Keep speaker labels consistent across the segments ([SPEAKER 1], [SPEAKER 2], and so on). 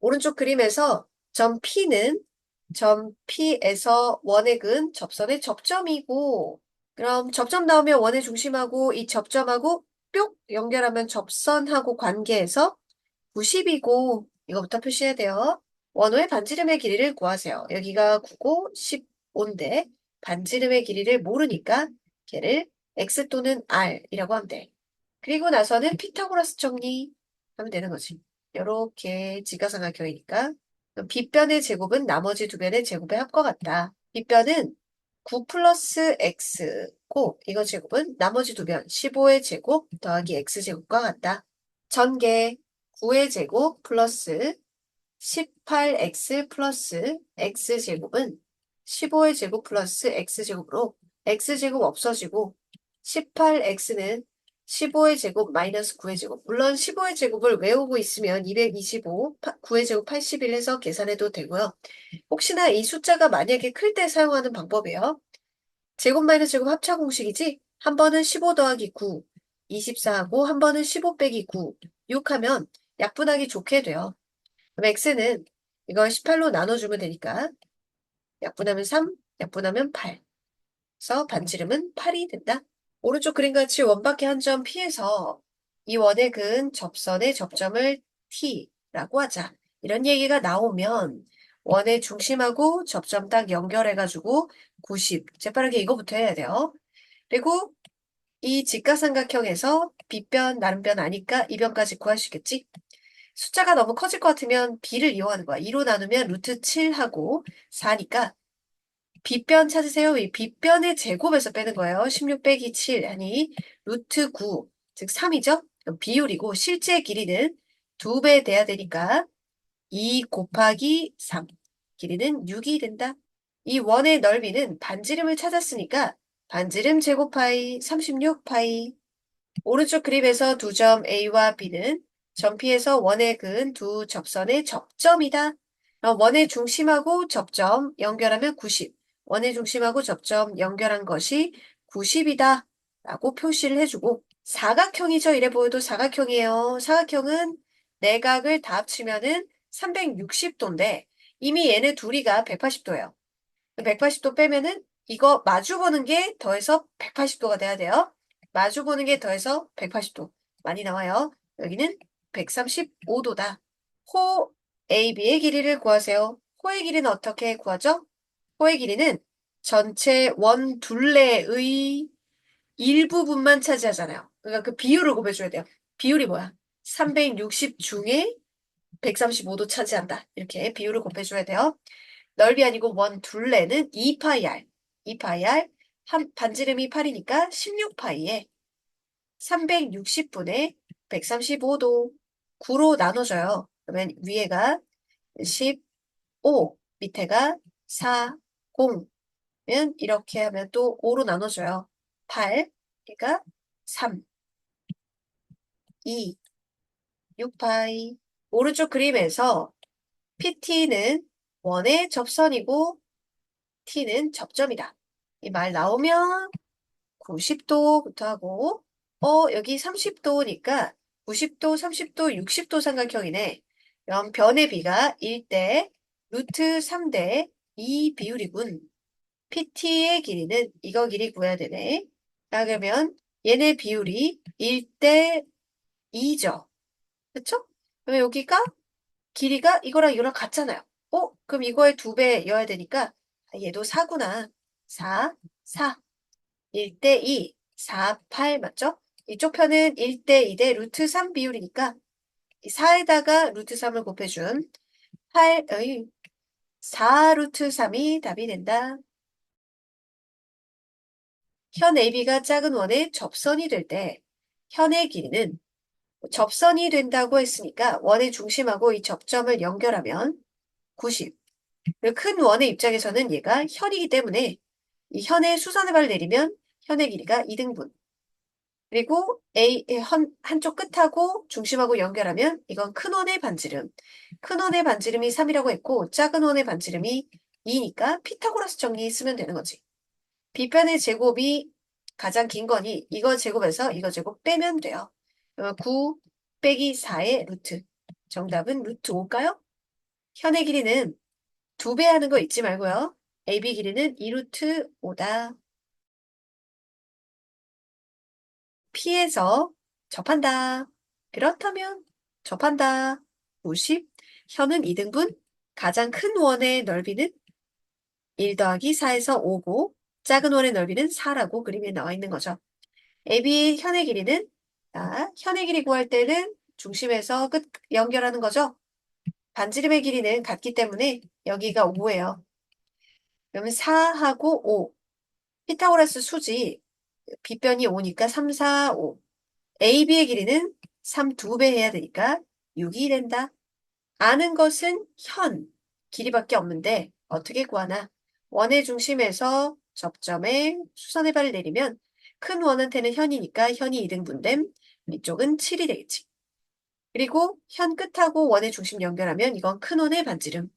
[SPEAKER 1] 오른쪽 그림에서 점 P는 점 P에서 원액은 접선의 접점이고 그럼 접점 나오면 원의 중심하고 이 접점하고 뿅 연결하면 접선하고 관계에서 90이고 이거부터 표시해야 돼요. 원호의 반지름의 길이를 구하세요. 여기가 9고 15인데 반지름의 길이를 모르니까 걔를 x 또는 r이라고 하면 돼. 그리고 나서는 피타고라스 정리 하면 되는 거지. 이렇게 지가삼각형이니까 그럼 빗변의 제곱은 나머지 두 변의 제곱의 합과 같다. 빗변은 9 플러스 x고 이거 제곱은 나머지 두 변 15의 제곱 더하기 x제곱과 같다. 전개 9의 제곱 플러스 18x 플러스 x제곱은 15의 제곱 플러스 x제곱으로 x제곱 없어지고 18x는 15의 제곱 마이너스 9의 제곱. 물론 15의 제곱을 외우고 있으면 225, 9의 제곱 81 해서 계산해도 되고요. 혹시나 이 숫자가 만약에 클 때 사용하는 방법이에요. 제곱 마이너스 제곱 합차 공식이지? 한 번은 15 더하기 9, 24하고 한 번은 15 빼기 9, 6 하면 약분하기 좋게 돼요. 그럼 x는 이걸 18로 나눠주면 되니까 약분하면 3, 약분하면 8. 그래서 반지름은 8이 된다. 오른쪽 그림같이 원밖에 한 점 피해서 이 원액은 접선의 접점을 T라고 하자. 이런 얘기가 나오면 원의 중심하고 접점 딱 연결해가지고 90. 재빠르게 이거부터 해야 돼요. 그리고 이 직각삼각형에서 빗변, 나름변 아니까 이변까지 구할 수 있겠지? 숫자가 너무 커질 것 같으면 b를 이용하는 거야. 2로 나누면 루트 7하고 4니까 빗변 찾으세요. 이 빗변의 제곱에서 빼는 거예요. 16 빼기 7 하니 루트 9, 즉 3이죠? 그럼 비율이고 실제 길이는 2배 돼야 되니까 2 곱하기 3, 길이는 6이 된다. 이 원의 넓이는 반지름을 찾았으니까 반지름 제곱파이 36파이 오른쪽 그림에서 두 점 A와 B는 점 P에서 원의 근두 접선의 접점이다. 원의 중심하고 접점 연결하면 90. 원의 중심하고 접점 연결한 것이 90이다. 라고 표시를 해주고 사각형이죠. 이래 보여도 사각형이에요. 사각형은 내각을 다 합치면은 360도인데 이미 얘네 둘이가 180도예요. 180도 빼면은 이거 마주보는 게 더해서 180도가 돼야 돼요. 마주보는 게 더해서 180도. 많이 나와요. 여기는 135도다. 호 AB의 길이를 구하세요. 호의 길이는 어떻게 구하죠? 호의 길이는 전체 원 둘레의 일부분만 차지하잖아요. 그러니까 그 비율을 곱해줘야 돼요. 비율이 뭐야? 360 중에 135도 차지한다. 이렇게 비율을 곱해줘야 돼요. 넓이 아니고 원 둘레는 2파이 r. 2파이 r. 한, 반지름이 8이니까 16파이에 360분의 135도 9로 나눠져요. 그러면 위에가 15, 밑에가 4, 0. 면 이렇게 하면 또 5로 나눠져요. 8, 그러니까 3, 2, 6파이. 오른쪽 그림에서 PT는 원의 접선이고 T는 접점이다. 이 말 나오면 90도부터 하고 어 여기 30도니까 90도, 30도, 60도 삼각형이네. 그럼 변의 비가 1대 루트 3대 2 비율이군. PT의 길이는 이거 길이 구해야 되네. 자, 그러면 얘네 비율이 1대 2죠. 그쵸? 그러면 여기가 길이가 이거랑 이거랑 같잖아요. 어? 그럼 이거의 두 배여야 되니까 아, 얘도 4구나. 4, 4. 1대 2, 4, 8 맞죠? 이쪽 편은 1대 2대 루트 3 비율이니까 4에다가 루트 3을 곱해준 8, 어이, 4 루트 3이 답이 된다. 현 AB가 작은 원의 접선이 될 때 현의 길이는 접선이 된다고 했으니까 원의 중심하고 이 접점을 연결하면 90. 큰 원의 입장에서는 얘가 현이기 때문에 이 현의 수선의 내리면 현의 길이가 2등분. 그리고 A, 한, 한쪽 끝하고 중심하고 연결하면 이건 큰 원의 반지름. 큰 원의 반지름이 3이라고 했고 작은 원의 반지름이 2니까 피타고라스 정리 쓰면 되는 거지. 빗변의 제곱이 가장 긴 거니 이거 제곱에서 이거 제곱 빼면 돼요. 그러면 9 빼기 4의 루트. 정답은 루트 5일까요? 현의 길이는 두배 하는 거 잊지 말고요. AB 길이는 2루트 5다. P에서 접한다. 그렇다면 접한다. 50. 현은 2등분. 가장 큰 원의 넓이는 1 더하기 4에서 5고 작은 원의 넓이는 4라고 그림에 나와 있는 거죠. AB 현의 길이는 자, 현의 길이 구할 때는 중심에서 끝 연결하는 거죠. 반지름의 길이는 같기 때문에 여기가 5예요. 그러면 4하고 5. 피타고라스 수지 빗변이 5니까 3, 4, 5. AB의 길이는 3 두 배 해야 되니까 6이 된다. 아는 것은 현, 길이밖에 없는데 어떻게 구하나? 원의 중심에서 접점에 수선의 발을 내리면 큰 원한테는 현이니까 현이 2등분됨. 이쪽은 7이 되겠지. 그리고 현 끝하고 원의 중심 연결하면 이건 큰 원의 반지름.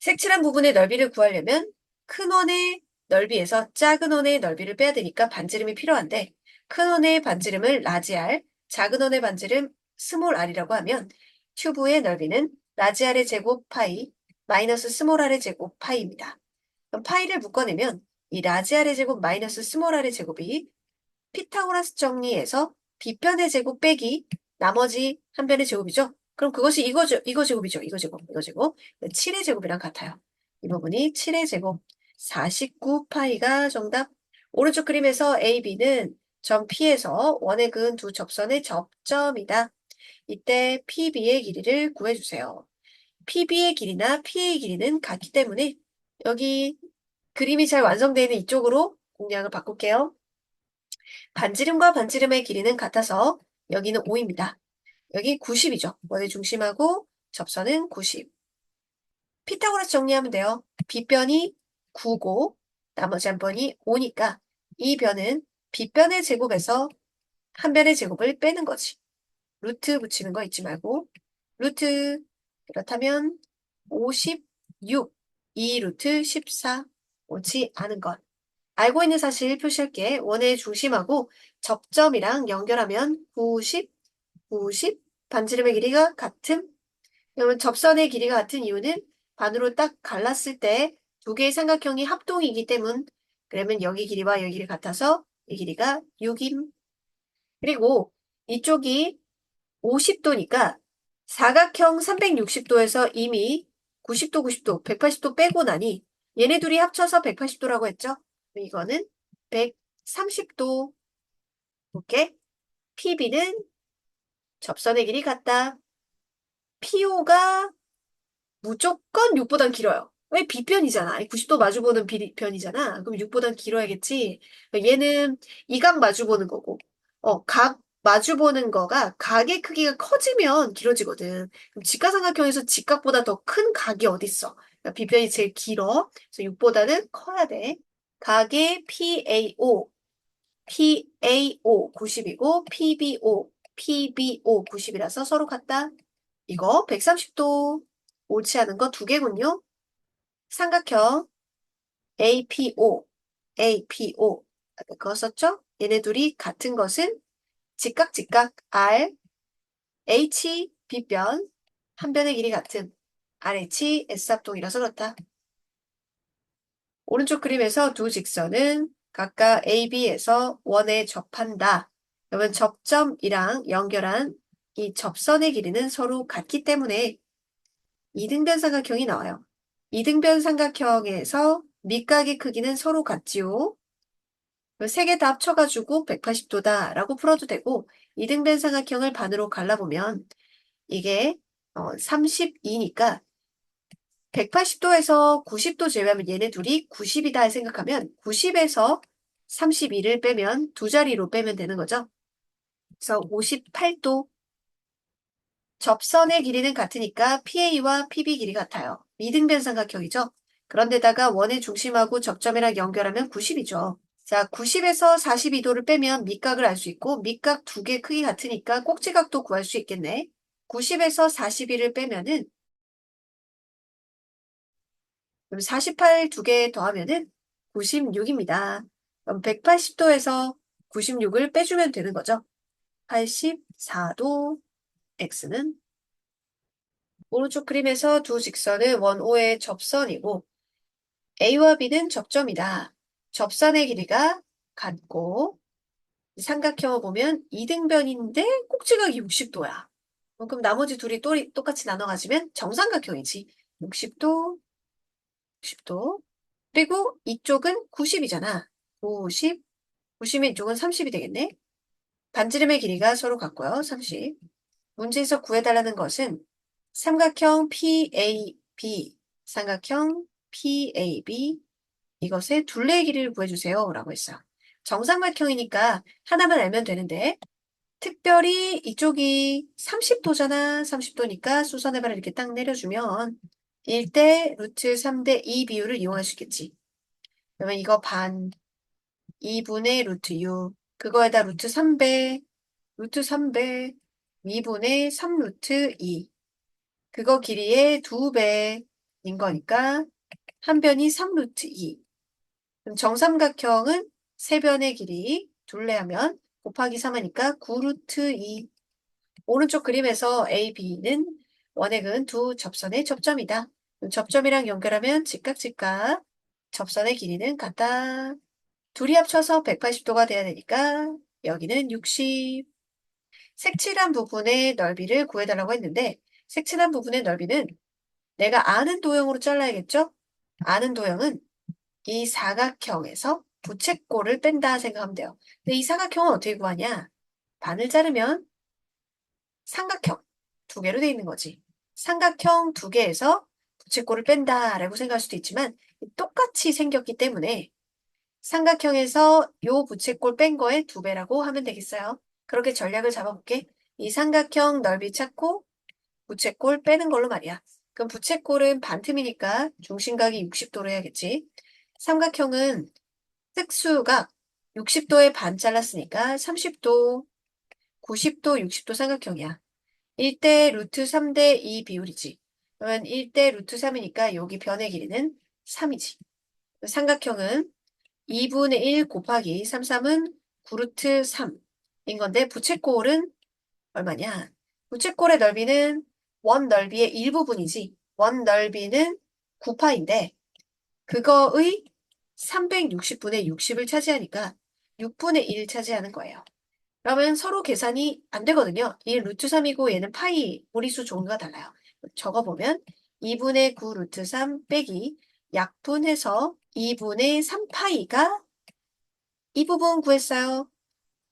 [SPEAKER 1] 색칠한 부분의 넓이를 구하려면 큰 원의 넓이에서 작은 원의 넓이를 빼야 되니까 반지름이 필요한데 큰 원의 반지름을 라지 R, 작은 원의 반지름 스몰 r이라고 하면 튜브의 넓이는 라지 r의 제곱 파이 마이너스 스몰 r의 제곱 파이입니다. 그럼 파이를 묶어내면 이 라지 r의 제곱 마이너스 스몰 r의 제곱이 피타고라스 정리에서 빗변의 제곱 빼기 나머지 한 변의 제곱이죠. 그럼 그것이 이거, 제- 이거 제곱이죠. 이거 제곱, 이거 제곱. 7의 제곱이랑 같아요. 이 부분이 7의 제곱. 49 파이가 정답. 오른쪽 그림에서 AB는 점 P에서 원의 근 두 접선의 접점이다. 이때 PB의 길이를 구해주세요. PB의 길이나 P의 길이는 같기 때문에 여기 그림이 잘 완성되어 있는 이쪽으로 공략을 바꿀게요. 반지름과 반지름의 길이는 같아서 여기는 5입니다. 여기 90이죠. 원의 중심하고 접선은 90. 피타고라스 정리하면 돼요. 빗변이 9고 나머지 한 번이 5니까 이 변은 빗변의 제곱에서 한 변의 제곱을 빼는 거지. 루트 붙이는 거 잊지 말고 루트 그렇다면 56 2 루트 14 옳지 않은 것. 알고 있는 사실 표시할게. 원의 중심하고 접점이랑 연결하면 90, 90 반지름의 길이가 같음. 그러면 접선의 길이가 같은 이유는 반으로 딱 갈랐을 때 두 개의 삼각형이 합동이기 때문. 그러면 여기 길이와 여기 길이 같아서 이 길이가 6임. 그리고 이쪽이 50도니까 사각형 360도에서 이미 90도, 90도, 180도 빼고 나니 얘네 둘이 합쳐서 180도라고 했죠? 이거는 130도. 오케이? PB는 접선의 길이 같다. PO가 무조건 6보단 길어요. 왜 B편이잖아. 90도 마주보는 B편이잖아. 그럼 6보단 길어야겠지. 얘는 이 각 마주보는 거고, 어, 각 마주보는 거가 각의 크기가 커지면 길어지거든. 그럼 직각삼각형에서 직각보다 더 큰 각이 어딨어? 그러니까 B편이 제일 길어. 그래서 6보다는 커야 돼. 각의 PAO, PAO 90이고 PBO, PBO 90이라서 서로 같다. 이거 130도 옳지 않은 거 두 개군요. 삼각형 APO, APO 그거 썼죠? 얘네 둘이 같은 것은 직각 직각 R, H, B변 한 변의 길이 같은 RH, S합동이라서 그렇다. 오른쪽 그림에서 두 직선은 각각 AB에서 원에 접한다. 그러면 접점이랑 연결한 이 접선의 길이는 서로 같기 때문에 이등변 삼각형이 나와요. 이등변 삼각형에서 밑각의 크기는 서로 같지요. 세 개 다 합쳐가지고 180도다 라고 풀어도 되고 이등변 삼각형을 반으로 갈라보면 이게 32니까 180도에서 90도 제외하면 얘네 둘이 90이다 생각하면 90에서 32를 빼면 두 자리로 빼면 되는 거죠. 그래서 58도 접선의 길이는 같으니까 PA와 PB 길이 같아요. 미등변 삼각형이죠. 그런데다가 원의 중심하고 접점이랑 연결하면 90이죠. 자, 90에서 42도를 빼면 밑각을 알 수 있고 밑각 두 개 크기 같으니까 꼭지각도 구할 수 있겠네. 90에서 42를 빼면은 그럼 48 두 개 더하면은 96입니다. 그럼 180도에서 96을 빼주면 되는 거죠. 84도 X는 오른쪽 그림에서 두 직선은 원O의 접선이고 A와 B는 접점이다. 접선의 길이가 같고 삼각형을 보면 이등변인데 꼭지각이 60도야. 그럼 나머지 둘이 또, 똑같이 나눠 가지면 정삼각형이지. 60도, 60도. 그리고 이쪽은 90이잖아. 90, 90이면 이쪽은 30이 되겠네. 반지름의 길이가 서로 같고요. 30. 문제에서 구해달라는 것은 삼각형 PAB, 삼각형 PAB, 이것의 둘레의 길이를 구해주세요. 라고 했어요. 정삼각형이니까 하나만 알면 되는데, 특별히 이쪽이 30도잖아. 30도니까 수선해봐를 이렇게 딱 내려주면 1대 루트 3대 2 비율을 이용할 수 있겠지. 그러면 이거 반 2분의 루트 6 그거에다 루트 3배 루트 3배 2분의 3루트 2 그거 길이의 2배인 거니까 한 변이 3루트 2 그럼 정삼각형은 세 변의 길이 둘레 하면 곱하기 3하니까 9루트 2 오른쪽 그림에서 A, B는 원액은 두 접선의 접점이다. 접점이랑 연결하면 직각 직각 접선의 길이는 같다. 둘이 합쳐서 180도가 돼야 되니까 여기는 60. 색칠한 부분의 넓이를 구해달라고 했는데 색칠한 부분의 넓이는 내가 아는 도형으로 잘라야겠죠? 아는 도형은 이 사각형에서 부채꼴을 뺀다 생각하면 돼요. 근데 이 사각형은 어떻게 구하냐? 반을 자르면 삼각형 두 개로 돼 있는 거지. 삼각형 두 개에서 부채꼴을 뺀다라고 생각할 수도 있지만 똑같이 생겼기 때문에 삼각형에서 요 부채꼴 뺀 거의 두 배라고 하면 되겠어요. 그렇게 전략을 잡아볼게. 이 삼각형 넓이 찾고 부채꼴 빼는 걸로 말이야. 그럼 부채꼴은 반틈이니까 중심각이 60도로 해야겠지. 삼각형은 특수각 60도에 반 잘랐으니까 30도, 90도, 60도 삼각형이야. 1대 루트 3대 2 비율이지. 그러면 1대 루트 3이니까 여기 변의 길이는 3이지. 삼각형은 2분의 1 곱하기 3, 3은 9루트 3 인 건데 부채꼴은 얼마냐? 부채꼴의 넓이는 원 넓이의 일부분이지. 원 넓이는 9파인데 그거의 360분의 60을 차지하니까 6분의 1 차지하는 거예요. 그러면 서로 계산이 안 되거든요. 얘 루트 3이고 얘는 파이 무리수 종류가 달라요. 적어보면 2분의 9 루트 3 빼기 약분해서 2분의 3파이가 이 부분 구했어요.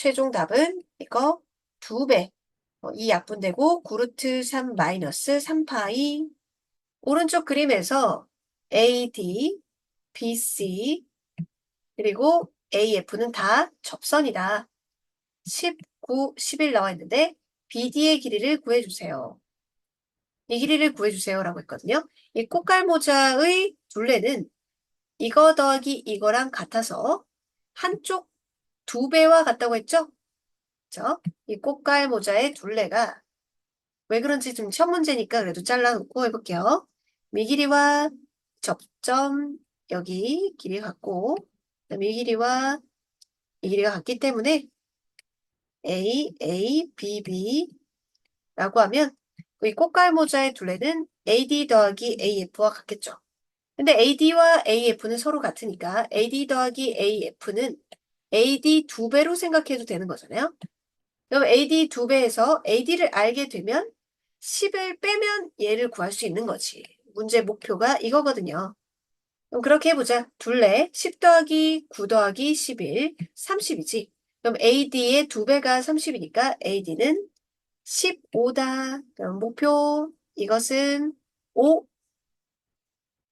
[SPEAKER 1] 최종 답은 이거 2배. 어, 이 약분되고 9루트 3 마이너스 3파이 오른쪽 그림에서 AD, BC 그리고 AF는 다 접선이다. 19, 11 나와 있는데 BD의 길이를 구해주세요. 이 길이를 구해주세요 라고 했거든요. 이 꽃갈모자의 둘레는 이거 더하기 이거랑 같아서 한쪽 두 배와 같다고 했죠? 그죠? 이 꽃갈 모자의 둘레가 왜 그런지 좀 첫 문제니까 그래도 잘라놓고 해볼게요. 미 길이와 접점 여기 길이 같고 미 길이와 이 길이가 같기 때문에 A, A, B, B 라고 하면 이 꽃갈 모자의 둘레는 AD 더하기 AF와 같겠죠. 근데 AD와 AF는 서로 같으니까 AD 더하기 AF는 AD 두 배로 생각해도 되는 거잖아요. 그럼 AD 두 배에서 AD를 알게 되면 10을 빼면 얘를 구할 수 있는 거지. 문제 목표가 이거거든요. 그럼 그렇게 해보자. 둘레 10 더하기 9 더하기 11, 30이지. 그럼 AD의 두 배가 30이니까 AD는 15다. 그럼 목표 이것은 5.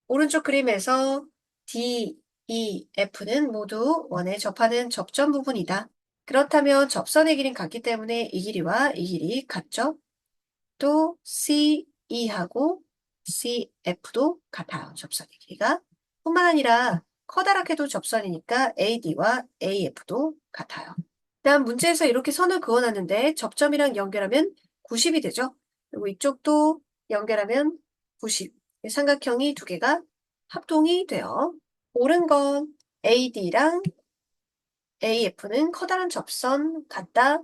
[SPEAKER 1] 오른쪽 그림에서 D, E, F는 모두 원에 접하는 접점 부분이다. 그렇다면 접선의 길이는 같기 때문에 이 길이와 이 길이 같죠? 또 C, E하고 C, F도 같아요. 접선의 길이가. 뿐만 아니라 커다랗게도 접선이니까 AD와 AF도 같아요. 다음 문제에서 이렇게 선을 그어놨는데 접점이랑 연결하면 90이 되죠. 그리고 이쪽도 연결하면 90. 삼각형이 두 개가 합동이 돼요. 옳은 건 AD랑 AF는 커다란 접선 같다.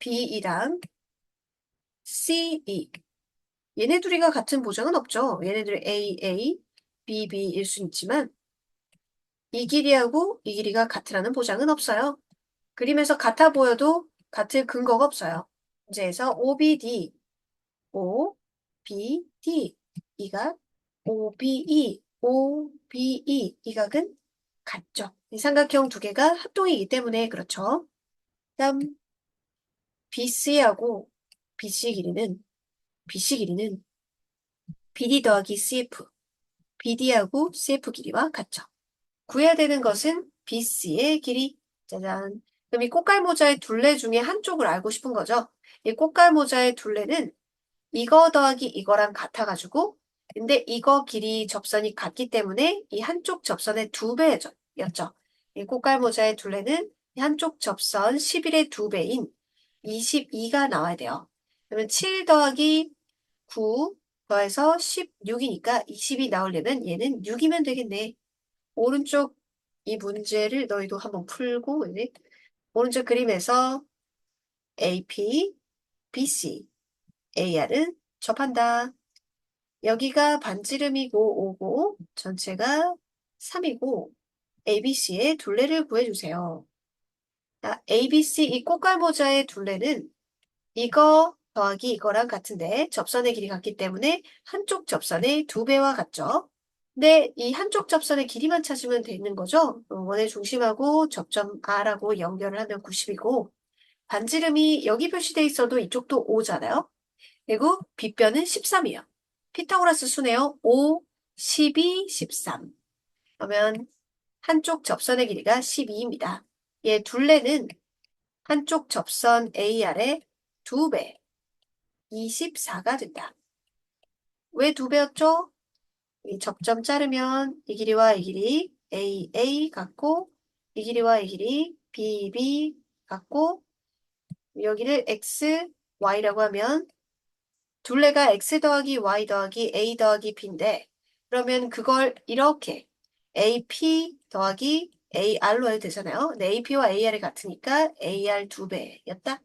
[SPEAKER 1] BE랑 CE. 얘네 둘이가 같은 보장은 없죠. 얘네들이 A, A, B, B일 수 있지만 이 길이하고 이 길이가 같으라는 보장은 없어요. 그림에서 같아 보여도 같을 근거가 없어요. 문제에서 OBD, O, B, D 이 각, OBE, OBE 이 각은 같죠. 이 삼각형 두 개가 합동이기 때문에 그렇죠. 다음 BC하고 BC 길이는 BC 길이는 BD 더하기 CF, BD하고 CF 길이와 같죠. 구해야 되는 것은 BC의 길이. 짜잔. 그럼 이 꽃갈모자의 둘레 중에 한쪽을 알고 싶은 거죠. 이 꽃갈모자의 둘레는 이거 더하기 이거랑 같아가지고 근데 이거 길이 접선이 같기 때문에 이 한쪽 접선의 두 배였죠. 이 꽃갈모자의 둘레는 이 한쪽 접선 11의 두 배인 22가 나와야 돼요. 그러면 7 더하기 9 더해서 16이니까 20이 나오려면 얘는 6이면 되겠네. 오른쪽 이 문제를 너희도 한번 풀고 이제 오른쪽 그림에서 AP, BC, AR은 접한다. 여기가 반지름이고 5고 전체가 3이고 ABC의 둘레를 구해주세요. 자, ABC 이 꽃갈모자의 둘레는 이거 더하기 이거랑 같은데 접선의 길이 같기 때문에 한쪽 접선의 두 배와 같죠. 근데 이 한쪽 접선의 길이만 찾으면 되는 거죠. 어, 원의 중심하고 접점 R하고 연결을 하면 90이고 반지름이 여기 표시돼 있어도 이쪽도 5잖아요. 그리고 빗변은 13이에요. 피타고라스 수네요. 5, 12, 13. 그러면 한쪽 접선의 길이가 12입니다. 얘 둘레는 한쪽 접선 AR의 두 배, 24가 된다. 왜두 배였죠? 이 접점 자르면 이 길이와 이 길이 AA 같고 이 길이와 이 길이 BB 같고 여기를 X, Y라고 하면 둘레가 X 더하기 Y 더하기 A 더하기 B인데 그러면 그걸 이렇게 AP 더하기 AR로 해도 되잖아요. 근데 AP와 AR이 같으니까 AR 두 배였다.